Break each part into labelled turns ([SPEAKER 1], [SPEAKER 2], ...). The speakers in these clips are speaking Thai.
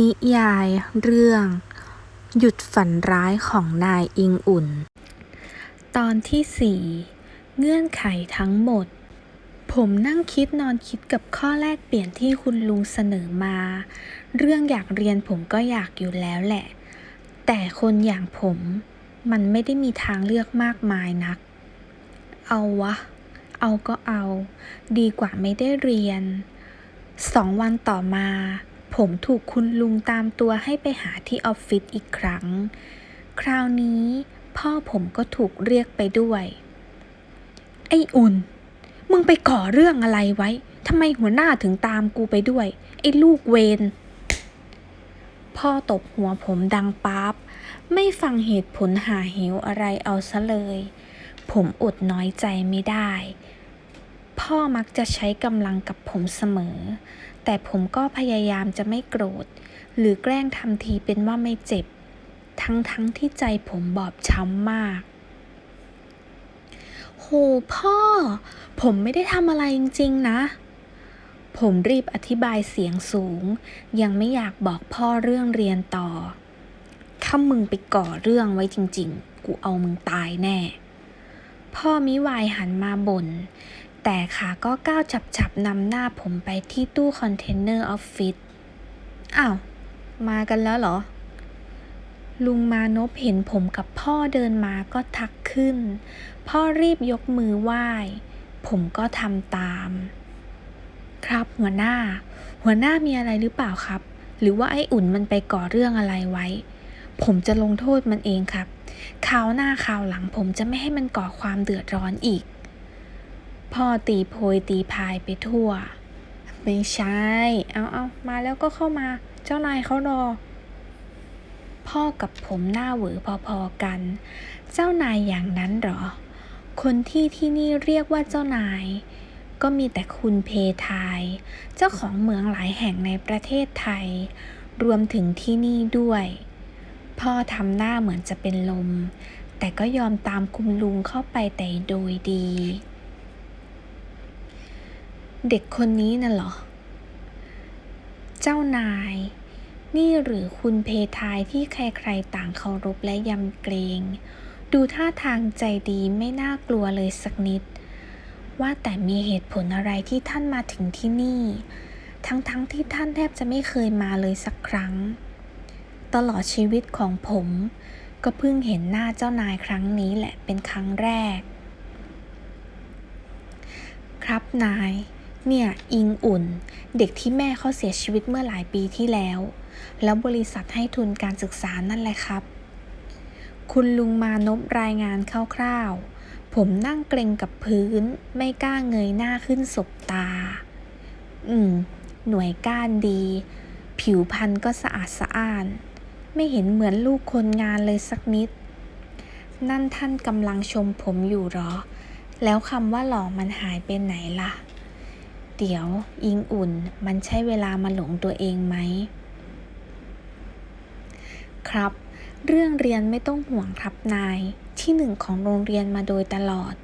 [SPEAKER 1] นิยายเรื่อง หยุดฝันร้ายของนายอิงอุ่น ตอนที่สี่เงื่อนไขทั้งหมด ผมนั่งคิดนอนคิดกับข้อแรกเปลี่ยนที่คุณลุงเสนอมา เรื่องอยากเรียนผมก็อยากอยู่แล้วแหละ แต่คนอย่างผมมันไม่ได้มีทางเลือกมากมายนัก เอาวะ เอาก็เอา ดีกว่าไม่ได้เรียน สองวันต่อมา ผมถูกคุณลุงตามตัวให้ไปหาที่ออฟฟิศอีกครั้ง คราวนี้พ่อผมก็ถูกเรียกไปด้วย ไอ้อุ่น มึงไปก่อเรื่องอะไรไว้ ทำไมหัวหน้าถึงตามกูไปด้วย ไอ้ลูกเวนพ่อตบหัวผมดังปั๊บ ไม่ฟังเหตุผลหาเหวอะไรเอาซะเลย ผมอดน้อยใจไม่ได้ พ่อมักจะใช้กำลังกับผมเสมอ แต่ผมก็พยายามจะไม่โกรธ หรือแกล้งทำทีเป็นว่าไม่เจ็บ ทั้งทั้งที่ใจผมบอบช้ำมาก โหพ่อ ผมไม่ได้ทำอะไรจริง ๆ นะ ผมรีบอธิบายเสียงสูง ยังไม่อยากบอกพ่อเรื่องเรียนต่อ ถ้ามึงไปก่อเรื่องไว้จริง ๆ กูเอามึงตายแน่ พ่อมิวายหันมาบ่น แต่ขาก็ก้าวฉับๆนำหน้าผมไปที่ตู้คอนเทนเนอร์ออฟฟิศ อ้าว มากันแล้วเหรอ ลุงมานพเห็นผมกับพ่อเดินมาก็ทักขึ้น พ่อรีบยกมือไหว้ ผมก็ทำตาม ครับหัวหน้า หัวหน้ามีอะไรหรือเปล่าครับ หรือว่าไอ้อุ่นมันไปก่อเรื่องอะไรไว้ ผมจะลงโทษมันเองครับคราวหน้าคราวหลังผมจะไม่ให้มันก่อความเดือดร้อนอีก พ่อตีโพยตีพายไปทั่ว ไม่ใช่ เอาเอามาแล้วก็เข้ามา เจ้านายเขารอ พ่อกับผมหน้าเหวือพอๆกัน เจ้านายอย่างนั้นหรอ คนที่ที่นี่เรียกว่าเจ้านาย ก็มีแต่คุณเพทาย เจ้าของเมืองหลายแห่งในประเทศไทย รวมถึงที่นี่ด้วย พ่อทำหน้าเหมือนจะเป็นลม แต่ก็ยอมตามคุณลุงเข้าไปแต่โดยดี เด็กคนนี้น่ะเหรอ เจ้านาย นี่หรือคุณเพทายที่ใครๆต่างเคารพและยำเกรง ดูท่าทางใจดีไม่น่ากลัวเลยสักนิด ว่าแต่มีเหตุผลอะไรที่ท่านมาถึงที่นี่ ทั้งๆทที่ท่านแทบจะไม่เคยมาเลยสักครั้ง ตลอดชีวิตของผม ก็เพิ่งเห็นหน้าเจ้านายครั้งนี้แหละเป็นครั้งแรกครับนาย เนี่ย อิงอุ่น เด็กที่แม่เขาเสียชีวิตเมื่อหลายปีที่แล้ว แล้วบริษัทให้ทุนการศึกษานั่นแหละครับ คุณลุงมานพรายงานคร่าวๆ ผมนั่งเกรงกับพื้น ไม่กล้าเงยหน้าขึ้นสบตา อืม หน่วยก้านดี ผิวพรรณก็สะอาดสะอ้าน ไม่เห็นเหมือนลูกคนงานเลยสักนิด นั่นท่านกำลังชมผมอยู่หรอ แล้วคำว่าหล่อมันหายไปไหนล่ะ เดี๋ยว อิงอุ่น มันใช่เวลามาหลงตัวเองไหม ครับ เรื่องเรียนไม่ต้องห่วงครับนาย ที่หนึ่งของโรงเรียนมาโดยตลอด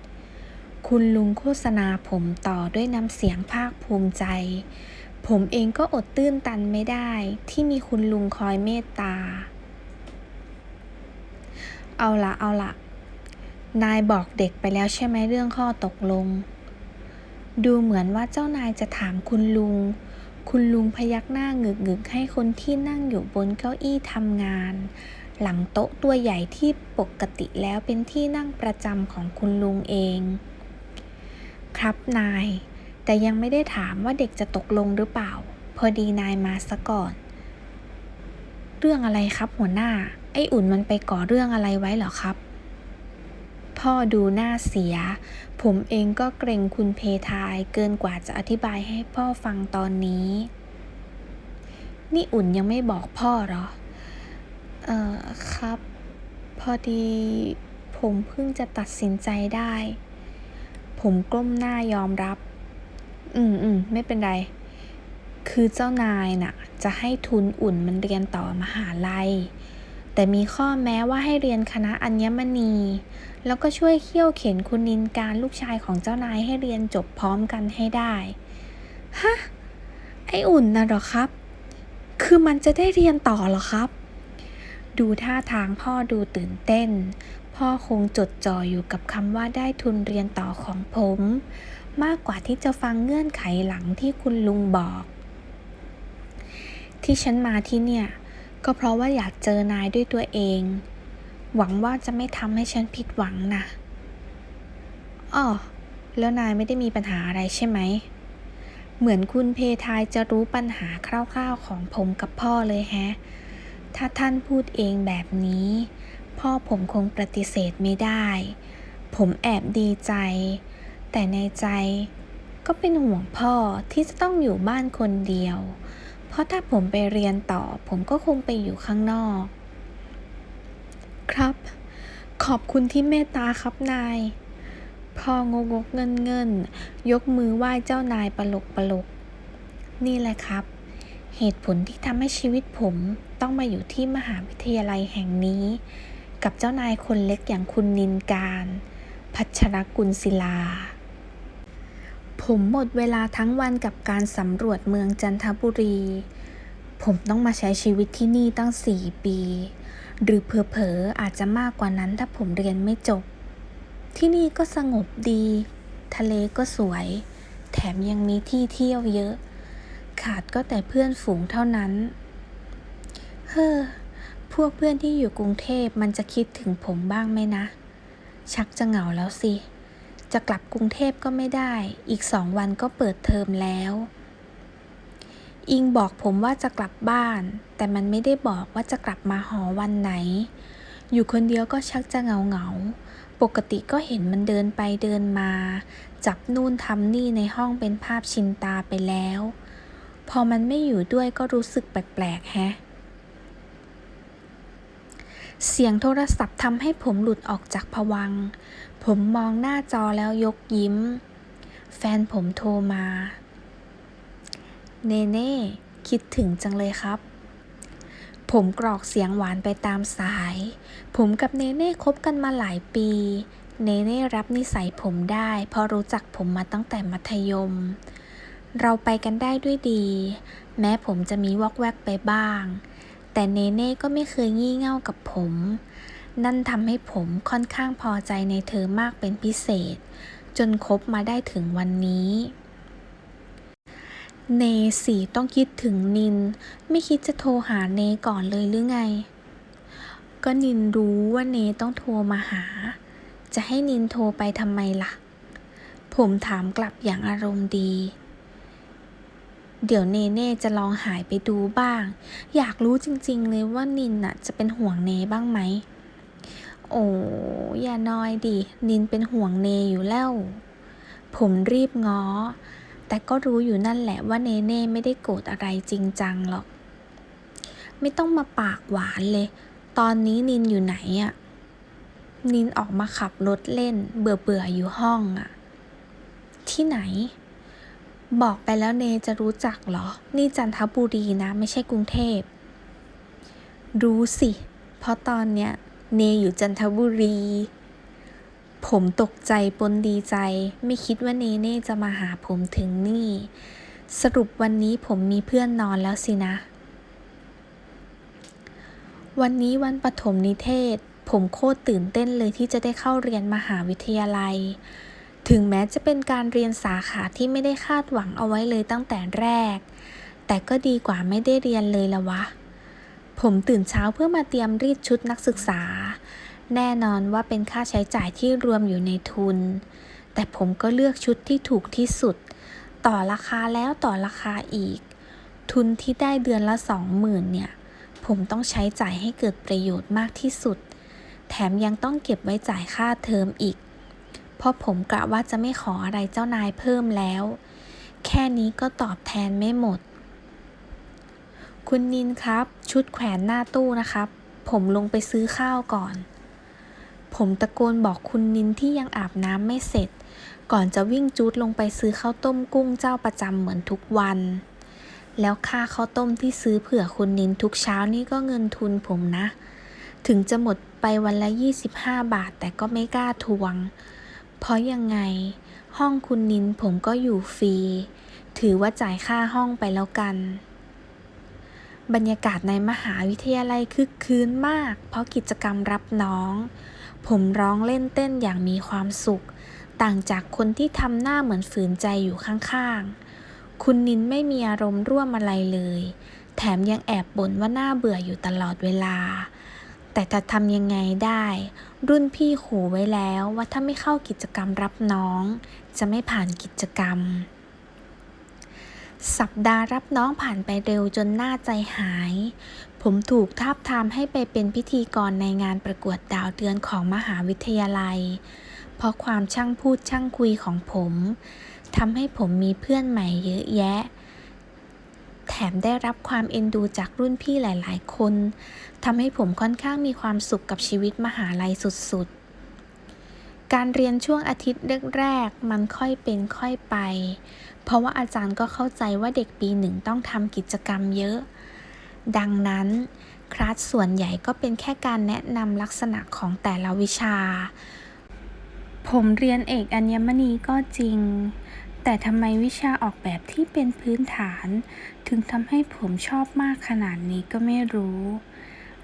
[SPEAKER 1] คุณลุงโฆษณาผมต่อด้วยน้ำเสียงภาคภูมิใจ ผมเองก็อดตื้นตันไม่ได้ที่มีคุณลุงคอยเมตตา เอาละเอาละนายบอกเด็กไปแล้วใช่ไหมเรื่องข้อตกลง ดูเหมือนว่าเจ้านายจะถามคุณลุง คุณลุงพยักหน้าหงึกงึกให้คนที่นั่งอยู่บนเก้าอี้ทำงาน หลังโต๊ะตัวใหญ่ที่ปกติแล้วเป็นที่นั่งประจำของคุณลุงเอง ครับนาย แต่ยังไม่ได้ถามว่าเด็กจะตกลงหรือเปล่า พอดีนายมาซะก่อน เรื่องอะไรครับหัวหน้า ไอ้อุ่นมันไปก่อเรื่องอะไรไว้เหรอครับ พ่อดูหน้าเสีย ผมเองก็เกรงคุณเพทายเกินกว่าจะอธิบายให้พ่อฟังตอนนี้ นี่อุ่นยังไม่บอกพ่อเหรอ เอ่อ ครับ พอดีผมเพิ่งจะตัดสินใจได้ ผมก้มหน้ายอมรับ อืมอืมไม่เป็นไร คือเจ้านายน่ะ จะให้ทุนอุ่นมันเรียนต่อมหาลัย แต่มีข้อแม้ว่าให้เรียนคณะอัญมณี แล้วก็ช่วยเขี่ยวเข็นคุณนินการลูกชายของเจ้านายให้เรียนจบพร้อมกันให้ได้ ฮะ ไออุ่นนะหรอครับ คือมันจะได้เรียนต่อหรอครับ ดูท่าทางพ่อดูตื่นเต้น พ่อคงจดจ่ออยู่กับคำว่าได้ทุนเรียนต่อของผม มากกว่าที่จะฟังเงื่อนไขหลังที่คุณลุงบอก ที่ฉันมาที่เนี่ย ก็เพราะว่าอยากเจอนายด้วยตัวเอง หวังว่าจะไม่ทำให้ฉันผิดหวังนะอ้อแล้วนายไม่ได้มีปัญหาอะไรใช่ไหม เหมือนคุณเพทายจะรู้ปัญหาคร่าวๆของผมกับพ่อเลยแฮะ ถ้าท่านพูดเองแบบนี้ พ่อผมคงปฏิเสธไม่ได้ ผมแอบดีใจ แต่ในใจก็เป็นห่วงพ่อที่จะต้องอยู่บ้านคนเดียว ราะถ้าผมไปเรียนต่อ ผมก็คงไปอยู่ข้างนอก ครับ ขอบคุณที่เมตตาครับนาย พ่องงกเงินเงิน ยกมือไหว้เจ้านายปลกปลก นี่แหละครับ เหตุผลที่ทำให้ชีวิตผมต้องมาอยู่ที่มหาวิทยาลัยแห่งนี้ กับเจ้านายคนเล็กอย่างคุณนินการ พัชรกุลศิลา ผมหมดเวลาทั้งวันกับการสำรวจเมืองจันทบุรี ผมต้องมาใช้ชีวิตที่นี่ตั้งสี่ปี หรือเผลอๆอาจจะมากกว่านั้นถ้าผมเรียนไม่จบ ที่นี่ก็สงบดี ทะเลก็สวย แถมยังมีที่เที่ยวเยอะ ขาดก็แต่เพื่อนฝูงเท่านั้น เฮ้อ พวกเพื่อนที่อยู่กรุงเทพมันจะคิดถึงผมบ้างไหมนะ ชักจะเหงาแล้วสิ จะกลับกรุงเทพก็ไม่ได้ อีกสองวันก็เปิดเทอมแล้ว อิงบอกผมว่าจะกลับบ้าน แต่มันไม่ได้บอกว่าจะกลับมาหอวันไหน อยู่คนเดียวก็ชักจะเหงาเหงาปกติก็เห็นมันเดินไปเดินมา จับนู่นทำนี่ในห้องเป็นภาพชินตาไปแล้ว พอมันไม่อยู่ด้วยก็รู้สึกแปลกๆแฮะ เสียงโทรศัพท์ทำให้ผมหลุดออกจากผวัง ผมมองหน้าจอแล้วยกยิ้ม แฟนผมโทรมา เนเน่คิดถึงจังเลยครับ ผมกรอกเสียงหวานไปตามสาย ผมกับเนเน่คบกันมาหลายปี เนเน่รับนิสัยผมได้ เพราะรู้จักผมมาตั้งแต่มัธยม เราไปกันได้ด้วยดี แม้ผมจะมีวอกแวกไปบ้าง แต่เนเน่ก็ไม่เคยงี่เง่ากับผม นั่นทำให้ผมค่อนข้างพอใจในเธอมากเป็นพิเศษ จนคบมาได้ถึงวันนี้เนสีต้องคิดถึงนิน ไม่คิดจะโทรหาเนก่อนเลยหรือไง ก็นินรู้ว่าเนต้องโทรมาหา จะให้นินโทรไปทำไมล่ะ ผมถามกลับอย่างอารมณ์ดี เดี๋ยวเนเน่จะลองหายไปดูบ้าง อยากรู้จริงๆเลยว่านินน่ะจะเป็นห่วงเนบ้างไหม โอ้อย่าน้อยดิ นินเป็นห่วงเนอยู่แล้ว ผมรีบง้อ แต่ก็รู้อยู่นั่นแหละว่าเนเน่ไม่ได้โกรธอะไรจริงจังหรอก ไม่ต้องมาปากหวานเลย ตอนนี้นินอยู่ไหนอะนินออกมาขับรถเล่น เบื่อเบื่อๆอยู่ห้องอะที่ไหน บอกไปแล้วเนจะรู้จักเหรอ นี่จันทบุรีนะไม่ใช่กรุงเทพ รู้สิ เพราะตอนเนี้ยเนอยู่จันทบุรี ผมตกใจปนดีใจ ไม่คิดว่าเนเน่จะมาหาผมถึงนี่ สรุปวันนี้ผมมีเพื่อนนอนแล้วสินะ วันนี้วันปฐมนิเทศ ผมโคตรตื่นเต้นเลยที่จะได้เข้าเรียนมหาวิทยาลัย ถึงแม้จะเป็นการเรียนสาขาที่ไม่ได้คาดหวังเอาไว้เลยตั้งแต่แรก แต่ก็ดีกว่าไม่ได้เรียนเลยละวะ ผมตื่นเช้าเพื่อมาเตรียมรีดชุดนักศึกษา แน่นอนว่าเป็นค่าใช้จ่ายที่รวมอยู่ในทุน แต่ผมก็เลือกชุดที่ถูกที่สุด ต่อราคาแล้วต่อราคาอีก ทุนที่ได้เดือนละสองหมื่นเนี่ย ผมต้องใช้จ่ายให้เกิดประโยชน์มากที่สุด แถมยังต้องเก็บไว้จ่ายค่าเทอมอีก เพราะผมกะว่าจะไม่ขออะไรเจ้านายเพิ่มแล้ว แค่นี้ก็ตอบแทนไม่หมด คุณนินครับ ชุดแขวนหน้าตู้นะครับ ผมลงไปซื้อข้าวก่อน ผมตะโกนบอกคุณนินที่ยังอาบน้ำไม่เสร็จ ก่อนจะวิ่งจูดลงไปซื้อข้าวต้มกุ้งเจ้าประจำเหมือนทุกวันแล้วค่าข้าวต้มที่ซื้อเผื่อคุณนินทุกเช้านี่ก็เงินทุนผมนะ ถึงจะหมดไปวันละ 25 บาทแต่ก็ไม่กล้าทวง เพราะยังไง ห้องคุณนินผมก็อยู่ฟรี ถือว่าจ่ายค่าห้องไปแล้วกัน บรรยากาศในมหาวิทยาลัยคึกคืนมาก เพราะกิจกรรมรับน้อง ผมร้องเล่นเต้นอย่างมีความสุข ต่างจากคนที่ทำหน้าเหมือนฝืนใจอยู่ข้างๆ คุณนินไม่มีอารมณ์ร่วมอะไรเลย แถมยังแอบบ่นว่าหน่าเบื่ออยู่ตลอดเวลา แต่จะทำยังไงได้ รุ่นพี่ขู่ไว้แล้วว่าถ้าไม่เข้ากิจกรรมรับน้อง จะไม่ผ่านกิจกรรม สัปดาห์รับน้องผ่านไปเร็วจนหน้าใจหาย ผมถูกทาบทามให้ไปเป็นพิธีกรในงานประกวดดาวเดือนของมหาวิทยาลัย เพราะความช่างพูดช่างคุยของผมทำให้ผมมีเพื่อนใหม่เยอะแยะ มได้รับความเอ็นดูจากรุ่นพี่หลายๆ คนทำให้ผมค่อนข้างมีความสุขกับชีวิตมหาลัยสุด ๆการเรียนช่วงอาทิตย์แรกๆ มันค่อยเป็นค่อยไป เพราะว่าอาจารย์ก็เข้าใจว่าเด็กปีหนึ่งต้องทำกิจกรรมเยอะ ดังนั้นคลาสส่วนใหญ่ก็เป็นแค่การแนะนำลักษณะของแต่ละวิชา ผมเรียนเอกอัญมณีก็จริง แต่ทำไมวิชาออกแบบที่เป็นพื้นฐาน ถึงทำให้ผมชอบมากขนาดนี้ก็ไม่รู้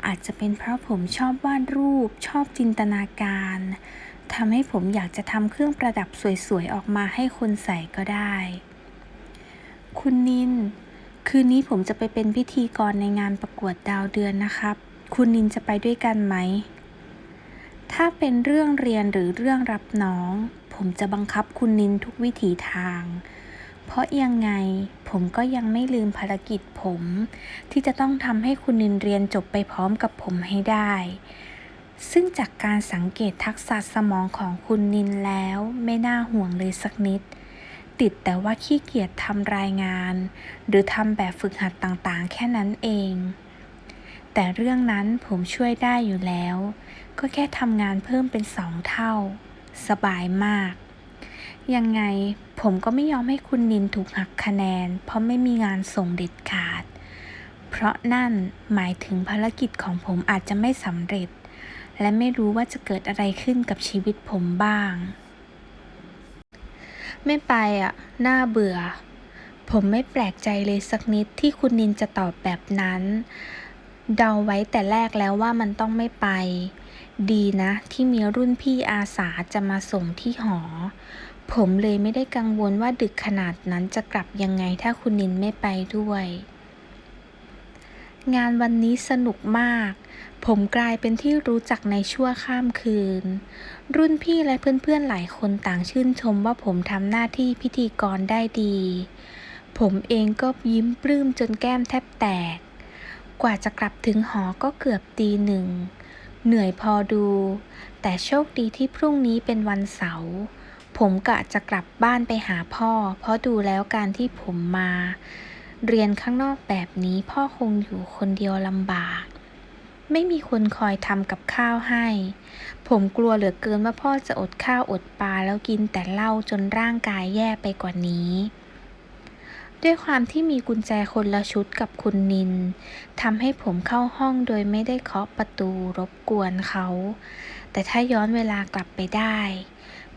[SPEAKER 1] อาจจะเป็นเพราะผมชอบวาดรูป ชอบจินตนาการทำให้ผมอยากจะทำเครื่องประดับสวยๆ ออกมาให้คนใส่ก็ได้ คุณนิน คืนนี้ผมจะไปเป็นพิธีกรในงานประกวดดาวเดือนนะครับ คุณนินจะไปด้วยกันไหม ถ้าเป็นเรื่องเรียนหรือเรื่องรับน้อง ผมจะบังคับคุณนินทุกวิถีทาง เพราะยังไงผมก็ยังไม่ลืมภารกิจผม ที่จะต้องทำให้คุณนินเรียนจบไปพร้อมกับผมให้ได้ ซึ่งจากการสังเกตทักษะสมองของคุณนินแล้วไม่น่าห่วงเลยสักนิด ติดแต่ว่าขี้เกียจทำรายงาน หรือทำแบบฝึกหัดต่างๆ แค่นั้นเองแต่เรื่องนั้นผมช่วยได้อยู่แล้ว ก็แค่ทำงานเพิ่มเป็นสองเท่า สบายมาก ยังไงผมก็ไม่ยอมให้คุณนินถูกหักคะแนน เพราะไม่มีงานส่งเด็ดขาด เพราะนั่นหมายถึงภารกิจของผมอาจจะไม่สำเร็จ และไม่รู้ว่าจะเกิดอะไรขึ้นกับชีวิตผมบ้าง ไม่ไปอะ น่าเบื่อ ผมไม่แปลกใจเลยสักนิดที่คุณนินจะตอบแบบนั้น เดาไว้แต่แรกแล้วว่ามันต้องไม่ไป ดีนะ ที่มีรุ่นพี่อาสาจะมาส่งที่หอ ผมเลยไม่ได้กังวลว่าดึกขนาดนั้นจะกลับยังไงถ้าคุณนินไม่ไปด้วย งานวันนี้สนุกมาก ผมกลายเป็นที่รู้จักในชั่วข้ามคืน รุ่นพี่และเพื่อนๆหลายคนต่างชื่นชมว่าผมทำหน้าที่พิธีกรได้ดี ผมเองก็ยิ้มปลื้มจนแก้มแทบแตก กว่าจะกลับถึงหอก็เกือบตีหนึ่ง เหนื่อยพอดู แต่โชคดีที่พรุ่งนี้เป็นวันเสาร์ผมกะจะกลับบ้านไปหาพ่อ เพราะดูแล้วการที่ผมมา เรียนข้างนอกแบบนี้พ่อคงอยู่คนเดียวลำบาก ไม่มีคนคอยทำกับข้าวให้ ผมกลัวเหลือเกินว่าพ่อจะอดข้าวอดปลาแล้วกินแต่เหล้าจนร่างกายแย่ไปกว่านี้ ด้วยความที่มีกุญแจคนละชุดกับคุณนินทำให้ผมเข้าห้องโดยไม่ได้เคาะประตูรบกวนเขา แต่ถ้าย้อนเวลากลับไปได้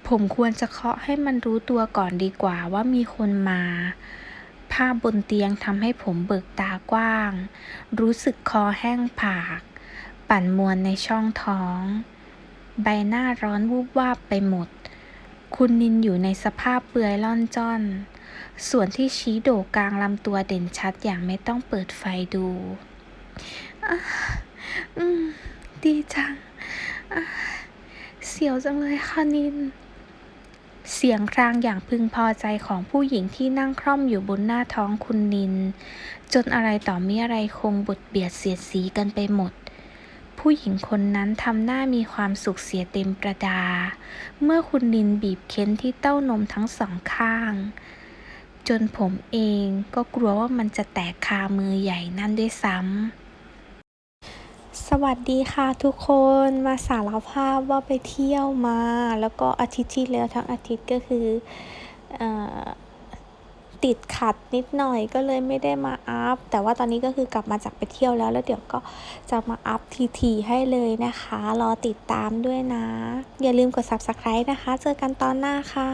[SPEAKER 1] ผมควรจะเคาะให้มันรู้ตัวก่อนดีกว่าว่ามีคนมา ภาพบนเตียงทำให้ผมเบิกตากว้าง รู้สึกคอแห้งผาก ปั่นมวนในช่องท้อง ใบหน้าร้อนวูบวาบไปหมด คุณนินอยู่ในสภาพเปลือยล่อนจ้อน ส่วนที่ชี้โด่กลางลำตัวเด่นชัดอย่างไม่ต้องเปิดไฟดูอืม ดีจัง เสียวจังเลยค่ะนิน เสียงครางอย่างพึงพอใจของผู้หญิงที่นั่งคร่อมอยู่บนหน้าท้องคุณนิน จนอะไรต่อมีอะไรคงบดเบียดเสียดสีกันไปหมดผู้หญิงคนนั้นทำหน้ามีความสุขเสียเต็มประดา เมื่อคุณนินบีบเค้นที่เต้านมทั้งสองข้าง จนผมเองก็กลัวว่ามันจะแตกคามือใหญ่นั่นด้วยซ้ำ สวัสดีค่ะทุกคนมาสารภาพว่าไปเที่ยวมา แล้วก็อาทิตย์ที่แล้วทั้งอาทิตย์ก็คือออติดขัดนิดหน่อยก็เลยไม่ได้มาอัพ แต่ว่าตอนนี้ก็คือกลับมาจากไปเที่ยวแล้ว แล้วเดี๋ยวก็จะมาอัพทีๆให้เลยนะคะ รอติดตามด้วยนะ อย่าลืมกด subscribe นะคะ เจอกันตอนหน้าค่ะ